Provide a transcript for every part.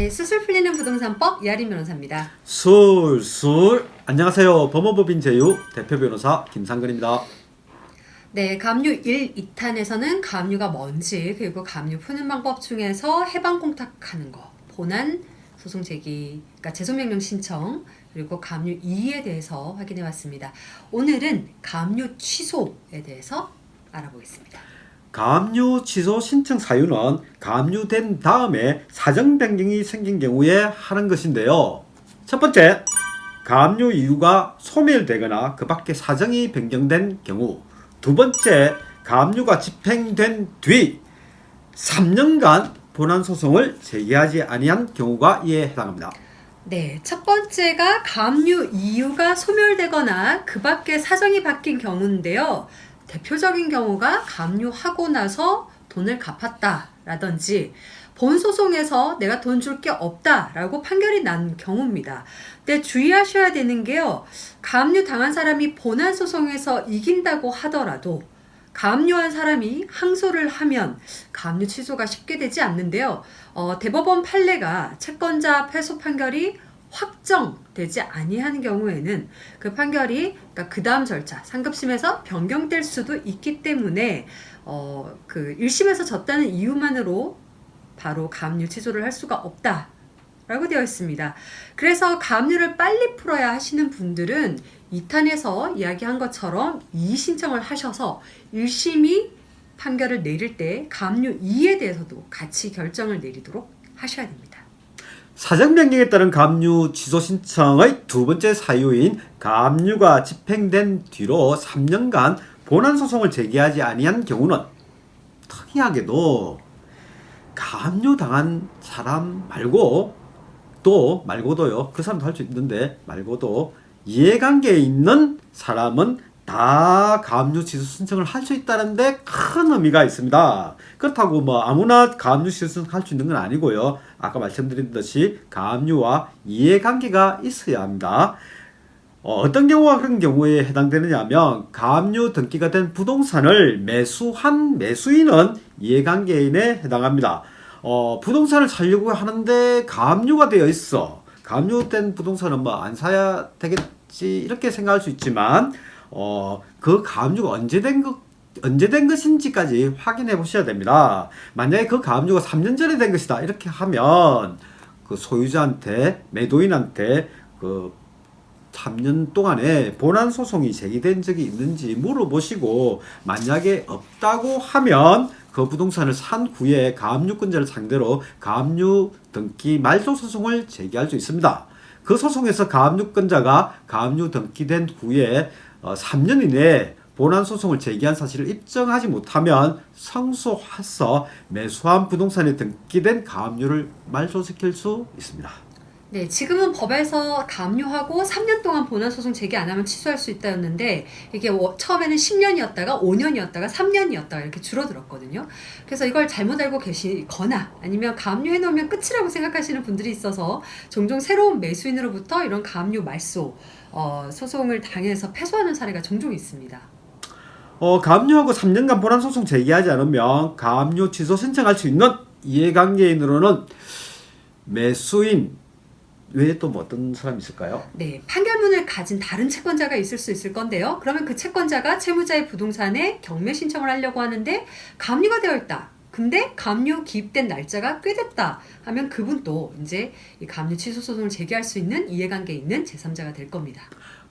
네, 수술 풀리는 부동산법 이하린 변호사입니다. 술술 안녕하세요 법원법인 제휴 대표 변호사 김상근입니다. 네, 감유 1, 2탄에서는 감유가 뭔지 그리고 감유 푸는 방법 중에서 해방 공탁하는 거, 본안 소송 제기, 그러니까 재소 명령 신청 그리고 감유 2에 대해서 확인해 봤습니다. 오늘은 감유 취소에 대해서 알아보겠습니다. 감유 취소 신청 사유는 감유된 다음에 사정 변경이 생긴 경우에 하는 것인데요. 첫 번째, 감유 이유가 소멸되거나 그 밖에 사정이 변경된 경우. 두 번째, 감유가 집행된 뒤 3년간 본안 소송을 제기하지 아니한 경우가 이에 해당합니다. 네, 첫 번째가 감유 이유가 소멸되거나 그 밖에 사정이 바뀐 경우인데요. 대표적인 경우가 감유하고 나서 돈을 갚았다라든지 본 소송에서 내가 돈 줄 게 없다라고 판결이 난 경우입니다. 근데 주의하셔야 되는 게요. 감유 당한 사람이 본안 소송에서 이긴다고 하더라도 감유한 사람이 항소를 하면 감유 취소가 쉽게 되지 않는데요. 어, 대법원 판례가 채권자 패소 판결이 확정되지 아니한 경우에는 그 판결이 그러니까 그 다음 절차 상급심에서 변경될 수도 있기 때문에 어, 그 1심에서 졌다는 이유만으로 바로 감유 취소를 할 수가 없다. 라고 되어 있습니다. 그래서 감유를 빨리 풀어야 하시는 분들은 2탄에서 이야기한 것처럼 이의 신청을 하셔서 1심이 판결을 내릴 때 감유 2에 대해서도 같이 결정을 내리도록 하셔야 됩니다. 사정 변경에 따른 감유 취소 신청의 두 번째 사유인 감유가 집행된 뒤로 3년간 본안 소송을 제기하지 아니한 경우는 특이하게도 감유 당한 사람 말고 또 말고도요 그 사람도 할 수 있는데 말고도 이해관계에 있는 사람은 다 감유 취소 신청을 할 수 있다는데 큰 의미가 있습니다. 그렇다고 뭐 아무나 감유 취소 신청할 수 있는 건 아니고요. 아까 말씀드린 듯이 감유와 이해관계가 있어야 합니다. 어, 떤 경우가 그런 경우에 해당되느냐면 감유 등기가 된 부동산을 매수한 매수인은 이해관계인에 해당합니다. 어, 부동산을 살려고 하는데 감유가 되어 있어. 감유된 부동산은 뭐 안 사야 되겠지 이렇게 생각할 수 있지만 어, 그 감유가 언제 된 것, 언제 된 것인지까지 확인해 보셔야 됩니다. 만약에 그 감유가 3년 전에 된 것이다 이렇게 하면 그 소유자한테 매도인한테 그 3년 동안에 본안 소송이 제기된 적이 있는지 물어보시고 만약에 없다고 하면 그 부동산을 산 후에 가압류권자를 상대로 가압류 등기 말소 소송을 제기할 수 있습니다. 그 소송에서 가압류권자가 가압류 등기된 후에 어, 3년 이내에 본안 소송을 제기한 사실을 입증하지 못하면 성소해서 매수한 부동산에 등기된 가압류를 말소시킬 수 있습니다. 네, 지금은 법에서 감유하고 3년 동안 본안 소송 제기 안 하면 취소할 수 있다였는데 이게 워- 처음에는 10년이었다가 5년이었다가 3년이었다가 이렇게 줄어들었거든요. 그래서 이걸 잘못 알고 계시거나 아니면 감유해 놓으면 끝이라고 생각하시는 분들이 있어서 종종 새로운 매수인으로부터 이런 감유 말소 어, 소송을 당해서 패소하는 사례가 종종 있습니다. 어, 가압류하고 3년간 본안 소송 제기하지 않으면 가압류 취소 신청할 수 있는 이해관계인으로는 매수인 외에 또 뭐 어떤 사람이 있을까요? 네, 판결문을 가진 다른 채권자가 있을 수 있을 건데요. 그러면 그 채권자가 채무자의 부동산에 경매 신청을 하려고 하는데 감유가 되어 있다. 근데 감유 기입된 날짜가 꽤 됐다 하면 그분도 이제 이 감유 취소 소송을 제기할 수 있는 이해관계 있는 제3자가 될 겁니다.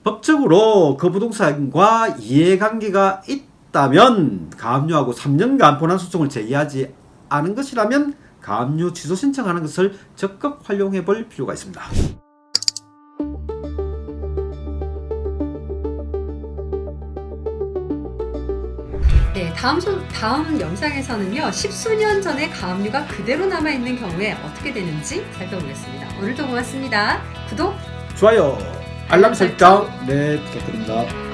법적으로 그 부동산과 이해관계가 있다면 가압류하고 3년간 본안 소송을 제기하지 않은 것이라면 가압류 취소 신청하는 것을 적극 활용해 볼 필요가 있습니다. 네, 다음 소, 다음 영상에서는요. 십수년 전의 가압류가 그대로 남아 있는 경우에 어떻게 되는지 살펴보겠습니다. 오늘도 고맙습니다. 구독 좋아요, 알람 설정 네 부탁드립니다.